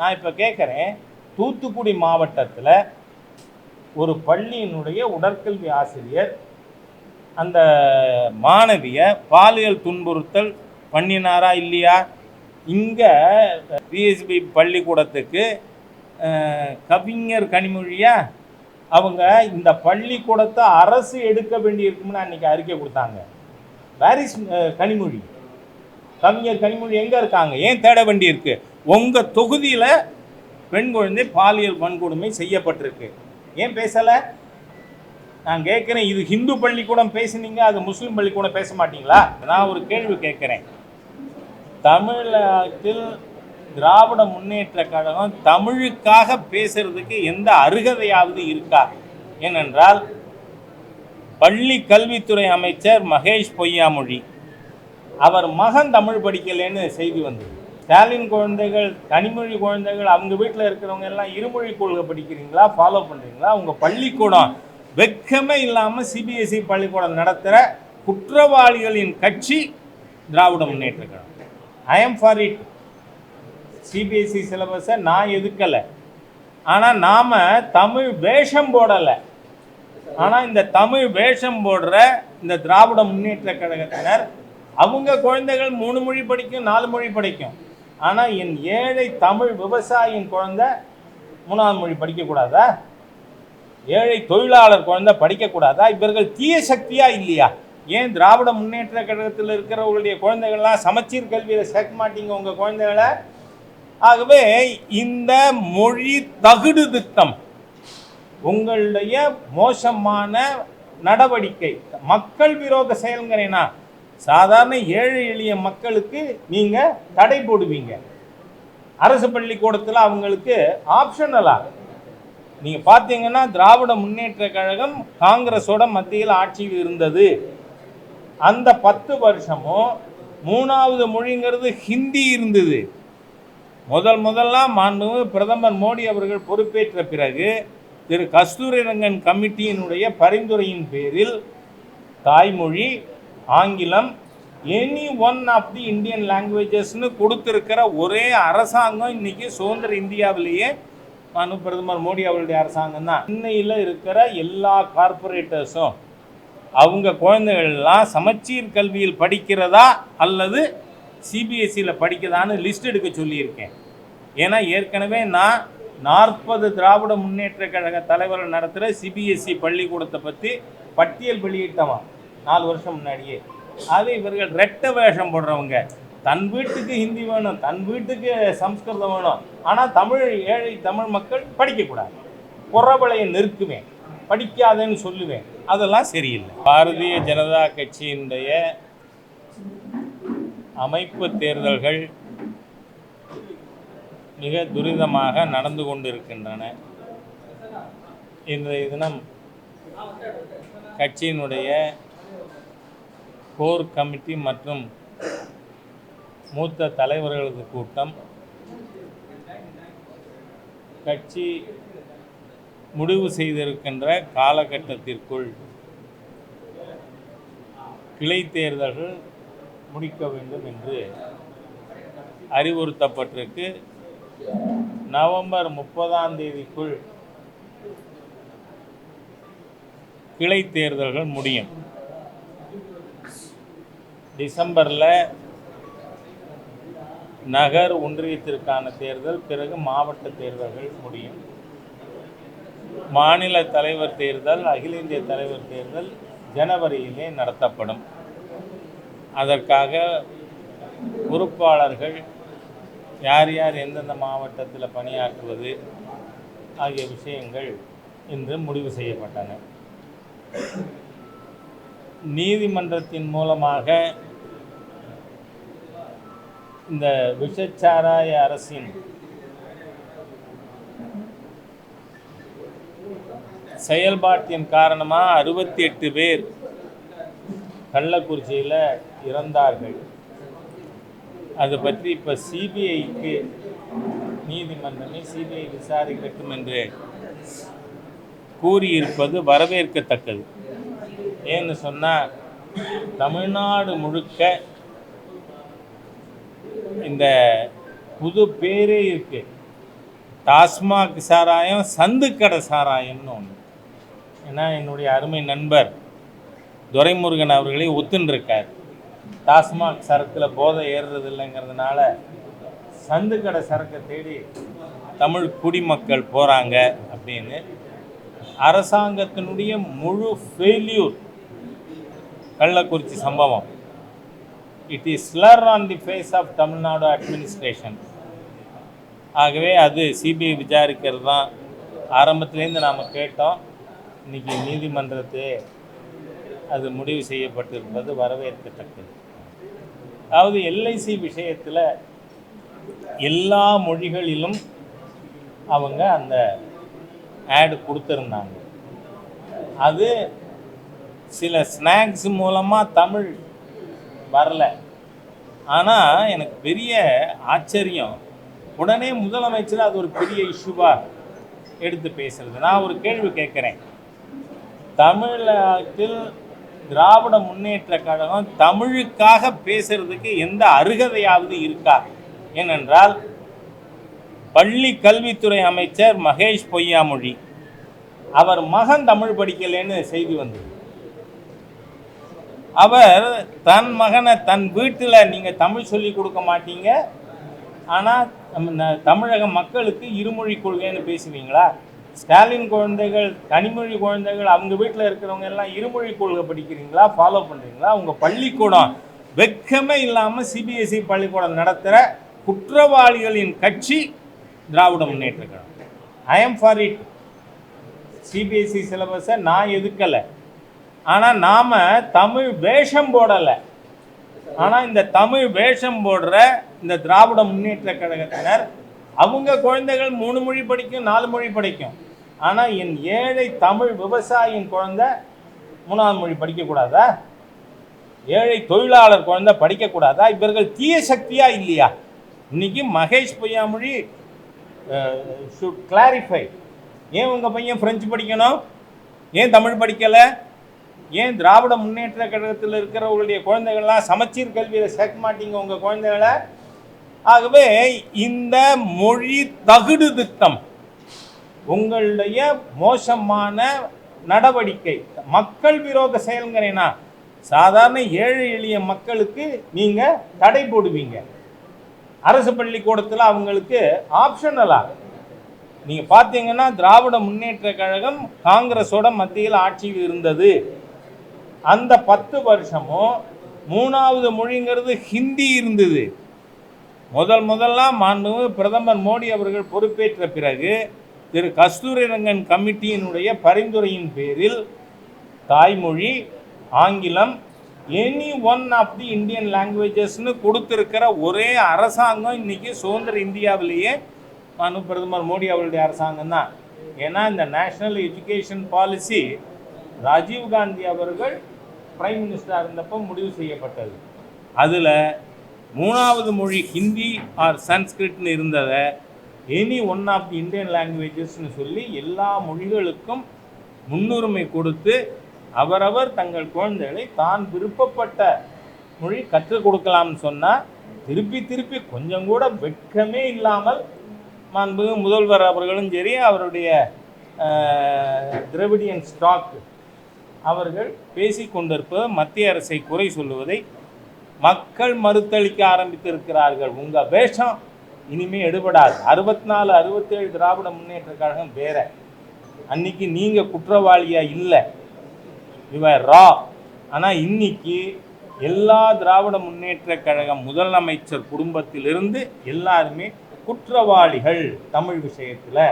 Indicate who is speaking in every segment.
Speaker 1: நான் இப்போ கேட்குறேன் தூத்துக்குடி மாவட்டத்தில் ஒரு பள்ளியினுடைய உடற்கல்வி ஆசிரியர் அந்த மாணவியை பாலியல் துன்புறுத்தல் பண்ணினாரா இல்லையா? இங்கே பிஎஸ்பி பள்ளிக்கூடத்துக்கு கவிஞர் கனிமொழியா? அவங்க இந்த பள்ளிக்கூடத்தை அரசு எடுக்க வேண்டியிருக்கும்னு அன்றைக்கி அறிக்கை கொடுத்தாங்க. Where is Kanimozhi. கவிஞர் கனிமொழி எங்கே இருக்காங்க? ஏன் தேட வேண்டியிருக்கு? உங்கள் தொகுதியில் பெண் குழந்தை பாலியல் வன்கொடுமை செய்யப்பட்டிருக்கு. ஏன் பேசலை? நான் கேட்குறேன் இது ஹிந்து பள்ளிக்கூடம் பேசுனீங்க அது முஸ்லீம் பள்ளிக்கூடம் பேச மாட்டீங்களா? நான் ஒரு கேள்வி கேட்குறேன். தமிழகத்தில் திராவிட முன்னேற்ற கழகம் தமிழுக்காக பேசுறதுக்கு எந்த அருகதையாவது இருக்கா? ஏனென்றால் பள்ளி கல்வித்துறை அமைச்சர் மகேஷ் பொய்யாமொழி அவர் மகன் தமிழ் படிக்கலைன்னு செய்தி வந்தது. ஸ்டாலின் குழந்தைகள் தனிமொழி குழந்தைகள் அவங்க வீட்டில் இருக்கிறவங்க எல்லாம் இருமொழி கொள்கை படிக்கிறீங்களா? ஃபாலோ பண்ணுறீங்களா உங்கள் பள்ளிக்கூடம் வெக்கமே இல்லாமல் சிபிஎஸ்இ பள்ளிக்கூடம் நடத்துகிற குற்றவாளிகளின் கட்சி Dravida Munnetra Kazhagam. I am for it CBSE சிலபஸை நான் எதுக்கலை? ஆனால் நாம் தமிழ் வேஷம் போடலை. ஆனால் இந்த தமிழ் வேஷம் போடுற இந்த திராவிட முன்னேற்ற கழகத்தினர் அவங்க குழந்தைகள் மூணு மொழி படிக்கும் நாலு மொழி படிக்கும். ஆனால் என் ஏழை தமிழ் விவசாயியின் குழந்தை மூணாவது மொழி படிக்கக்கூடாதா ஏழை தொழிலாளர் குழந்தை படிக்கக்கூடாதா இவர்கள் தீய சக்தியா இல்லையா? ஏன் திராவிட முன்னேற்ற கழகத்தில் இருக்கிறவர்களுடைய குழந்தைகள்லாம் சமச்சீர் கல்வியில் சேர்க்க மாட்டீங்க உங்கள் குழந்தைகளை? ஆகவே இந்த மொழி தகுடு திட்டம் உங்களுடைய மோசமான நடவடிக்கை மக்கள் விரோத செயல்கிறேனா சாதாரண ஏழை எளிய மக்களுக்கு நீங்கள் தடை போடுவீங்க. அரசு பள்ளிக்கூடத்தில் அவங்களுக்கு ஆப்ஷனலாக நீங்கள் பார்த்தீங்கன்னா திராவிட முன்னேற்ற கழகம் காங்கிரஸோட மத்தியில் ஆட்சியில் இருந்தது. அந்த பத்து வருஷமும் மூணாவது மொழிங்கிறது ஹிந்தி இருந்தது. முதல் முதல்லாம் மாண்பு பிரதமர் மோடி அவர்கள் பொறுப்பேற்ற பிறகு திரு கஸ்தூரிரங்கன் கமிட்டியினுடைய பரிந்துரையின் பேரில் தாய்மொழி ஆங்கிலம் any one of the Indian லாங்குவேஜஸ்னு கொடுத்துருக்கிற ஒரே அரசாங்கம் இன்னைக்கு சுதந்திர இந்தியாவிலேயே மாண்பு பிரதமர் மோடி அவருடைய அரசாங்கம் தான். சென்னையில் இருக்கிற எல்லா கார்பரேட்டர்ஸும் அவங்க குழந்தைகள்லாம் சமச்சீர் கல்வியில் படிக்கிறதா அல்லது சிபிஎஸ்சியில் படிக்கிறதான்னு லிஸ்ட் எடுக்க சொல்லியிருக்கேன். ஏன்னா ஏற்கனவே நான் நாற்பது திராவிட முன்னேற்ற கழக தலைவர்கள் நடத்துகிற சிபிஎஸ்சி பள்ளிக்கூடத்தை பற்றி பட்டியல் வெளியிட்டவன். நாலு வருஷம் முன்னாடியே. அது இவர்கள் ரெட்டை வேஷம் போடுறவங்க. தன் வீட்டுக்கு ஹிந்தி வேணும் தன் வீட்டுக்கு சம்ஸ்கிருதம் வேணும். ஆனால் தமிழ் ஏழை தமிழ் மக்கள் படிக்கக்கூடாது. புறவளையை நிற்குவேன் படிக்காதேன்னு சொல்லுவேன். அதெல்லாம் சரியில்லை. பாரதிய ஜனதா கட்சியினுடைய அமைப்பு தேர்தல்கள் மிக துரிதமாக நடந்து கொண்டிருக்கின்றன. இன்றைய தினம் கட்சியினுடைய கோர் கமிட்டி மற்றும் மூத்த தலைவர்களது கூட்டம் கட்சி முடிவு செய்திருக்கின்ற காலகட்டத்திற்குள் கிளை தேர்தல்கள் முடிக்க வேண்டும் என்று அறிவுறுத்தப்பட்டிருக்கு. நவம்பர் முப்பதாம் தேதிக்குள் கிளை தேர்தல்கள் முடியும். டிசம்பரில் நகர் ஒன்றியத்திற்கான தேர்தல் பிறகு மாவட்ட தேர்தல்கள் முடியும். மாநில தலைவர் தேர்தல் அகில இந்திய தலைவர் தேர்தல் ஜனவரியிலே நடத்தப்படும். அதற்காக பொறுப்பாளர்கள் யார் யார் எந்தெந்த மாவட்டத்தில் பணியாற்றுவது ஆகிய விஷயங்கள் இன்று முடிவு செய்யப்பட்டன. நீதிமன்றத்தின் மூலமாக இந்த விஷச்சாராய அரசின் செயல்பாட்டின் காரணமாக அறுபத்தி எட்டு பேர் கள்ளக்குறிச்சியில் இறந்தார்கள். அது பற்றி இப்போ சிபிஐக்கு நீதிமன்றமே சிபிஐ விசாரிக்கட்டும் என்று கூறியிருப்பது வரவேற்கத்தக்கது. ஏன்னு சொன்னால் தமிழ்நாடு முழுக்க இந்த புது பேரே இருக்கு. டாஸ்மாக் சாராயம் சந்துக்கடை சாராயம்னு ஒன்று ஏன்னா என்னுடைய அருமை நண்பர் துரைமுருகன் அவர்களே ஒத்துன்ருக்கார் டாஸ்மாக் சரத்தில் போதை ஏறுறது இல்லைங்கிறதுனால சந்துக்கடை சரக்கை தேடி தமிழ் குடிமக்கள் போகிறாங்க அப்படின்னு அரசாங்கத்தினுடைய முழு ஃபெயில்யூர் கள்ளக்குறிச்சி சம்பவம். It is slur on the face of Tamil Nadu administration ஆகவே அது சிபிஐ விசாரிக்கிறது தான் ஆரம்பத்துலேருந்து நாம் கேட்டோம். இன்றைக்கி நீதிமன்றத்தை அது முடிவு செய்யப்பட்டிருப்பது வரவேற்கத்தக்கது. அதாவது எல்ஐசி விஷயத்தில் எல்லா மொழிகளிலும் அவங்க அந்த ஆடு கொடுத்துருந்தாங்க. அது சில ஸ்நாக்ஸ் மூலமாக தமிழ் வரல. ஆனால் எனக்கு பெரிய ஆச்சரியம். உடனே முதலமைச்சர் அது ஒரு பெரிய இஷ்யூவாக எடுத்து பேசுறது. நான் ஒரு கேள்வி கேட்குறேன். தமிழகத்தில் திராவிட முன்னேற்ற கழகம் தமிழுக்காக பேசுறதுக்கு எந்த அருகதையாவது இருக்கா? ஏனென்றால் பள்ளி கல்வித்துறை அமைச்சர் மகேஷ் பொய்யாமொழி அவர் மகன் தமிழ் படிக்கலைன்னு செய்தி வந்தது. அவர் தன் மகனை தன் வீட்டில் நீங்கள் தமிழ் சொல்லி கொடுக்க மாட்டீங்க. ஆனால் தமிழக மக்களுக்கு இருமொழி கொள்கைன்னு பேசுவீங்களா? ஸ்டாலின் குழந்தைகள் தனிமொழி குழந்தைகள் அவங்க வீட்டில் இருக்கிறவங்க எல்லாம் இருமொழி கொள்கை படிக்கிறீங்களா? ஃபாலோ பண்ணுறீங்களா உங்கள் பள்ளிக்கூடம் வெக்கமே இல்லாமல் சிபிஎஸ்சி பள்ளிக்கூடம் நடத்துகிற குற்றவாளிகளின் கட்சி Dravida Munnetra Kazhagam. I am for it CBSE சிலபஸை நான் எதுக்கலை? ஆனால் நாம் தமிழ் வேஷம் போடலை. ஆனால் இந்த தமிழ் வேஷம் போடுற இந்த திராவிட முன்னேற்ற கழகத்தினர் அவங்க குழந்தைகள் மூணு மொழி படிக்கும் நாலு மொழி படிக்கும். ஆனால் என் ஏழை தமிழ் விவசாயியின் குழந்தை மூணாவது மொழி படிக்கக்கூடாதா ஏழை தொழிலாளர் குழந்தை படிக்கக்கூடாதா இவர்கள் தீய சக்தியா இல்லையா? இன்னைக்கு மகேஷ் பொய்யாமொழி ஷுட் கிளாரிஃபை ஏன் உங்கள் பையன் ஃப்ரெஞ்சு படிக்கணும்? ஏன் தமிழ் படிக்கலை? ஏன் திராவிட முன்னேற்ற கழகத்தில் இருக்கிறவங்களுடைய குழந்தைகள்லாம் சமச்சீர் கல்வியில் சேர்க்க மாட்டீங்க உங்கள் குழந்தைகளை? ஆகவே இந்த மொழி தகுடு திட்டம் உங்களுடைய மோசமான நடவடிக்கை மக்கள் விரோத செயல்கிறேனா சாதாரண ஏழை எளிய மக்களுக்கு நீங்கள் தடை போடுவீங்க. அரசு பள்ளிக்கூடத்தில் அவங்களுக்கு ஆப்ஷனலாக நீங்கள் பார்த்தீங்கன்னா திராவிட முன்னேற்ற கழகம் காங்கிரஸோட மத்தியில் ஆட்சியில் இருந்தது. அந்த பத்து வருஷமும் மூணாவது மொழிங்கிறது ஹிந்தி இருந்தது. முதல் முதல்லாம் மாண்புமிகு பிரதமர் மோடி அவர்கள் பொறுப்பேற்ற பிறகு திரு கஸ்தூரிரங்கன் கமிட்டியினுடைய பரிந்துரையின் பேரில் தாய்மொழி ஆங்கிலம் any one of the Indian லாங்குவேஜஸ்னு கொடுத்துருக்கிற ஒரே அரசாங்கம் இன்னைக்கு சுதந்திர இந்தியாவிலேயே மாண்பு பிரதமர் மோடி அவருடைய அரசாங்கம் தான் ஏன்னா இந்த national education policy Rajiv Gandhi அவர்கள் பிரைம் மினிஸ்டராக இருந்தப்போ முடிவு செய்யப்பட்டது. அதில் மூணாவது மொழி ஹிந்தி ஆர் சன்ஸ்கிரிட்னு இருந்ததை any one of the Indian லாங்குவேஜஸ்னு சொல்லி எல்லா மொழிகளுக்கும் முன்னுரிமை கொடுத்து அவரவர் தங்கள் குழந்தைகளை தான் விருப்பப்பட்ட மொழி கற்றுக் கொடுக்கலாம்னு சொன்னால் திருப்பி திருப்பி கொஞ்சம் கூட வெட்கமே இல்லாமல் மாண்புமிகு முதல்வர் அவர்களும் சரி அவருடைய திரவிடியன் ஸ்டாக் அவர்கள் பேசிக்கொண்டிருப்பது மத்திய அரசை குறை சொல்லுவதை மக்கள் மறுத்தளிக்க ஆரம்பித்திருக்கிறார்கள். உங்கள் வேஷம் இனிமே எடுபடாது. அறுபத்தி நாலு அறுபத்தேழு திராவிட முன்னேற்ற கழகம் வேற. அன்னைக்கு நீங்கள் குற்றவாளியா இல்லை. இவன் ரா ஆனால் இன்னைக்கு எல்லா திராவிட முன்னேற்ற கழகம் முதலமைச்சர் குடும்பத்திலிருந்து எல்லாருமே குற்றவாளிகள் தமிழ் விஷயத்தில்.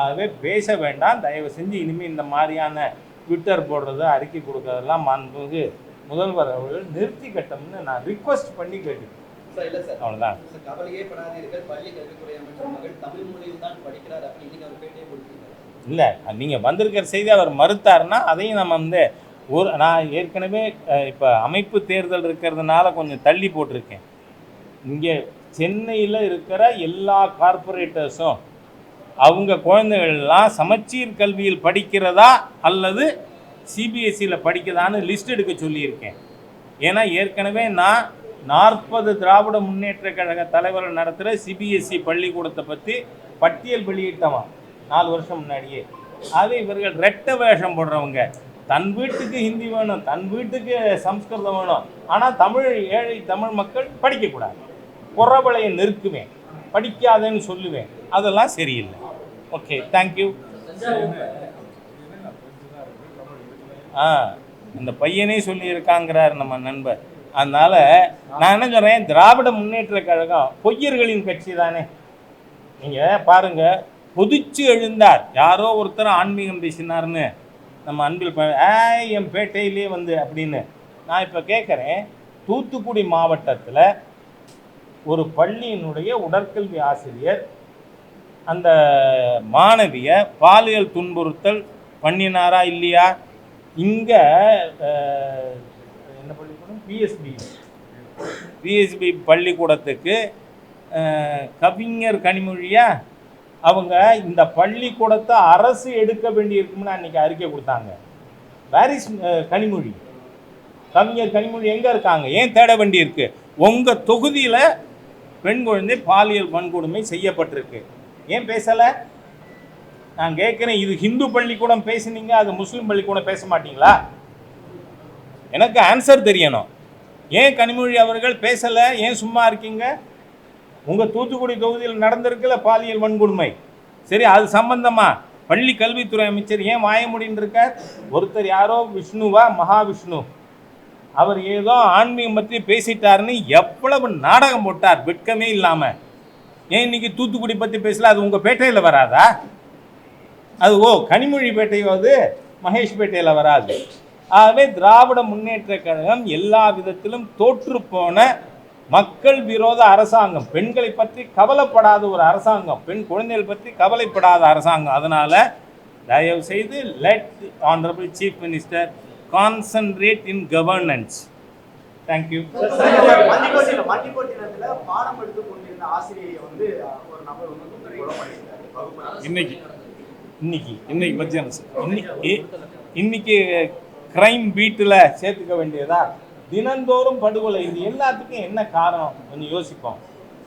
Speaker 1: ஆகவே பேச வேண்டாம். தயவு செஞ்சு இனிமேல் இந்த மாதிரியான ட்விட்டர் போடுறது அறிக்கை கொடுக்கறதெல்லாம் மாண்புமிகு முதல்வர் அவர்கள் நிறுத்தி கட்டம்னு நான் ரிக்வஸ்ட் பண்ணி கேட்டுக்கிறேன் அவ்வளோதான் இல்லை நீங்கள் வந்திருக்கிற செய்தி அவர் மறுத்தாருன்னா அதையும் நம்ம வந்து ஒரு நான் ஏற்கனவே இப்போ அமைப்பு தேர்தல் இருக்கிறதுனால கொஞ்சம் தள்ளி போட்டிருக்கேன். இங்கே சென்னையில் இருக்கிற எல்லா கார்ப்பரேட்டர்ஸும் அவங்க குழந்தைகள்லாம் சமச்சீர் கல்வியில் படிக்கிறதா அல்லது சிபிஎஸ்சியில் படிக்கிறதான்னு லிஸ்ட் எடுக்க சொல்லியிருக்கேன். ஏன்னா ஏற்கனவே நான் நாற்பது திராவிட முன்னேற்ற கழக தலைவர்கள் நடத்துகிற சிபிஎஸ்சி பள்ளிக்கூடத்தை பற்றி பட்டியல் வெளியிட்டவன் நாலு வருஷம் முன்னாடியே. அது இவர்கள் ரெட்டை வேஷம் போடுறவங்க. தன் வீட்டுக்கு ஹிந்தி வேணும் தன் வீட்டுக்கு சம்ஸ்கிருதம் வேணும். ஆனால் தமிழ் ஏழை தமிழ் மக்கள் படிக்கக்கூடாது. குறவளையை நெருக்குவேன். படிக்காதேன்னு சொல்லுவேன். அதெல்லாம் சரியில்லை. ஓகே தேங்க்யூ ஆ அந்த பையனே சொல்லியிருக்காங்கிறார் நம்ம நண்பர். அதனால் நான் என்ன சொல்கிறேன் திராவிட முன்னேற்ற கழகம் பொய்யர்களின் கட்சி தானே. நீங்கள் பாருங்கள் கொதிச்சு எழுந்தார். யாரோ ஒருத்தர் ஆன்மீகம் பேசினார்னு நம்ம அன்பில் ப- என் பேட்டையிலே வந்து அப்படின்னு. நான் இப்போ கேட்குறேன் தூத்துக்குடி மாவட்டத்தில் ஒரு பள்ளியினுடைய உடற்கல்வி ஆசிரியர் அந்த மாணவியை பாலியல் துன்புறுத்தல் பண்ணினாரா இல்லையா? இங்கே என்ன பள்ளிக்கூடம்? பிஎஸ்பி பிஎஸ்பி பள்ளிக்கூடத்துக்கு கவிஞர் கனிமொழியா? அவங்க இந்த பள்ளிக்கூடத்தை அரசு எடுக்க வேண்டியிருக்கும்னு அன்றைக்கி அறிக்கை கொடுத்தாங்க. பாரிஸ் கனிமொழி? கவிஞர் கனிமொழி எங்கே இருக்காங்க? ஏன் தேட வேண்டியிருக்கு? உங்கள் தொகுதியில் பெண் குழந்தை பாலியல் வன்கொடுமை செய்யப்பட்டிருக்கு. ஏன் பேசலை? நான் கேட்குறேன் இது ஹிந்து பள்ளிக்கூடம் பேசுனீங்க அது முஸ்லீம் பள்ளிக்கூடம் பேச மாட்டீங்களா? எனக்கு ஆன்சர் தெரியணும். ஏன் கனிமொழி அவர்கள் பேசலை? ஏன் சும்மா இருக்கீங்க? உங்கள் தூத்துக்குடி தொகுதியில் நடந்திருக்கல பாலியல் வன்கொடுமை. சரி அது சம்பந்தமா? பள்ளி கல்வித்துறை அமைச்சர் ஏன் வாய முடின்னு இருக்கார்? ஒருத்தர் யாரோ? விஷ்ணுவா? மகாவிஷ்ணு. அவர் ஏதோ ஆன்மீகம் பற்றி பேசிட்டாருன்னு எவ்வளவு நாடகம் போட்டார் வெட்கமே இல்லாமல் ஏன் இன்னைக்கு தூத்துக்குடி பற்றி பேசல? அது உங்கள் பேட்டையில் வராதா? அது ஓ கனிமொழி பேட்டையாவது மகேஷ் பேட்டையில் வராது. ஆகவே திராவிட முன்னேற்ற கழகம் எல்லா விதத்திலும் தோற்றுப்போன மக்கள் விரோத அரசாங்கம். பெண்களை பற்றி கவலைப்படாத ஒரு அரசாங்கம். பெண் குழந்தைகள் பற்றி கவலைப்படாத அரசாங்கம். அதனால் தயவு செய்து let honourable chief minister concentrate in governance thank you
Speaker 2: பாடம் எடுத்துக் கொண்டிருந்த ஆசிரியை வந்து ஒரு நபர்
Speaker 3: இன்னைக்கு.
Speaker 1: இன்னைக்கு.
Speaker 3: இன்னைக்கு மத்தியானம் சார்
Speaker 1: இன்னைக்கு இன்னைக்கு கிரைம் பீட்டில் சேர்த்துக்க வேண்டியதா? தினந்தோறும் படுகொலை. இது எல்லாத்துக்கும் என்ன காரணம்? கொஞ்சம் யோசிப்போம்.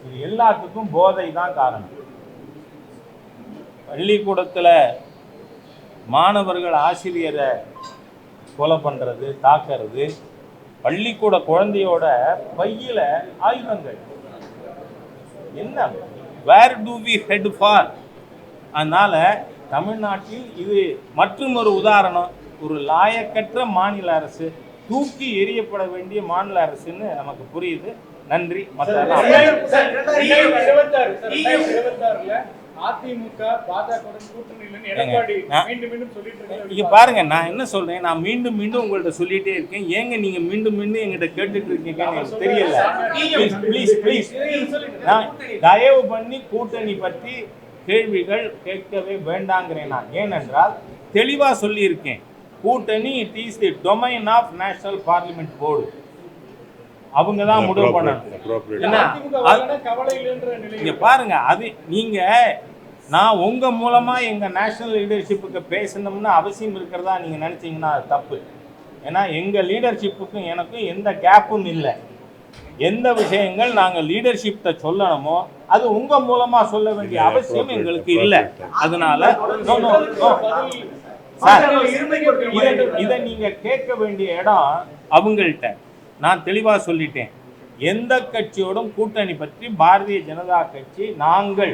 Speaker 1: இது எல்லாத்துக்கும் போதை தான் காரணம். பள்ளிக்கூடத்தில் மாணவர்கள் ஆசிரியரை கொலை பண்ணுறது தாக்குறது பள்ளிக்கூட குழந்தையோட பையில ஆயுதங்கள். என்ன? Where do we head for அதனால தமிழ்நாட்டில் இது மற்றும் ஒரு உதாரணம். ஒரு லாயக்கற்ற மாநில அரசு தூக்கி எறியப்பட வேண்டிய மாநில அரசுன்னு நமக்கு புரியுது. நன்றி. மற்ற
Speaker 4: அதிமுக பாஜகவுடன் கூட்டணி இல்லைன்னு எடப்பாடி
Speaker 1: நான்-
Speaker 4: மீண்டும் மீண்டும் சொல்லிட்டு இருக்காரு.
Speaker 1: இங்க பாருங்க நான் என்ன சொல்றேன்? நான் மீண்டும் மீண்டும் உங்கள்ட்ட சொல்லிட்டே இருக்கேன். ஏங்க நீங்க மீண்டும் மீண்டும் எங்கிட்ட கேட்டுட்டு இருக்கீங்கன்னு எனக்கு தெரியல. ப்ளீஸ் ப்ளீஸ் நான் தயவு பண்ணி கூட்டணி பற்றி கேள்விகள் கேட்கவே வேண்டாங்கிறேன் நான். ஏனென்றால் தெளிவா சொல்லியிருக்கேன். கூட்டணி it is the domain of national parliament board அவங்க தான் முடிவு பண்ணணும். இங்க பாருங்க அது நீங்க நான் உங்க மூலமா எங்க நேஷனல் லீடர்ஷிப்புக்கு பேசணும்னு அவசியம் இருக்கிறதா நீங்க நினைச்சீங்கன்னா அது தப்பு. ஏன்னா எங்க லீடர்ஷிப்புக்கும் எனக்கும் எந்த கேப்பும் இல்லை. எந்த விஷயங்கள் நாங்கள் லீடர்ஷிப்ட சொல்லணுமோ அது உங்க மூலமா சொல்ல வேண்டிய அவசியம் எங்களுக்கு இல்லை அதனால no, no, no. சார் இதை இதை நீங்க கேட்க வேண்டிய இடம் அவங்கள்ட்ட. நான் தெளிவா சொல்லிட்டேன். எந்த கட்சியோடும் கூட்டணி பற்றி பாரதிய ஜனதா கட்சி நாங்கள்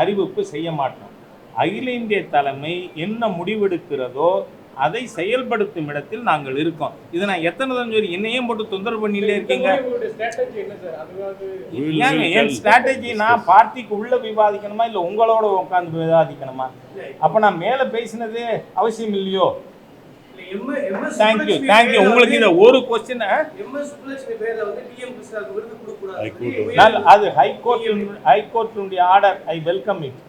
Speaker 1: அறிவிப்பு செய்ய மாட்டோம். அகில இந்திய தலைமை என்ன முடிவெடுக்கிறதோ அதை செயல்படுத்தும் இடத்தில் நாங்கள் இருக்கோம். இதை நான் எத்தனை தடவை சொல்லி என்னையும் போட்டு தொந்தரவு பண்ணிட்டே இருக்கீங்க?
Speaker 4: உங்களுடைய ஸ்ட்ராட்டஜி என்ன சார் அதுவாது
Speaker 1: ஏங்க என் ஸ்ட்ராட்டஜி நான் பார்ட்டிக்கு உள்ள விவாதிக்கணுமா இல்லை உங்களோட உட்காந்து விவாதிக்கணுமா? அப்போ நான் மேலே பேசினது அவசியம் இல்லையோ? தேங்க்யூ தேங்க்யூ உங்களுக்கு இதை ஒரு கொஸ்டின் அது ஹைகோர்ட் ஹைகோர்ட்டினுடைய ஆர்டர் ஐ வெல்கம் இட்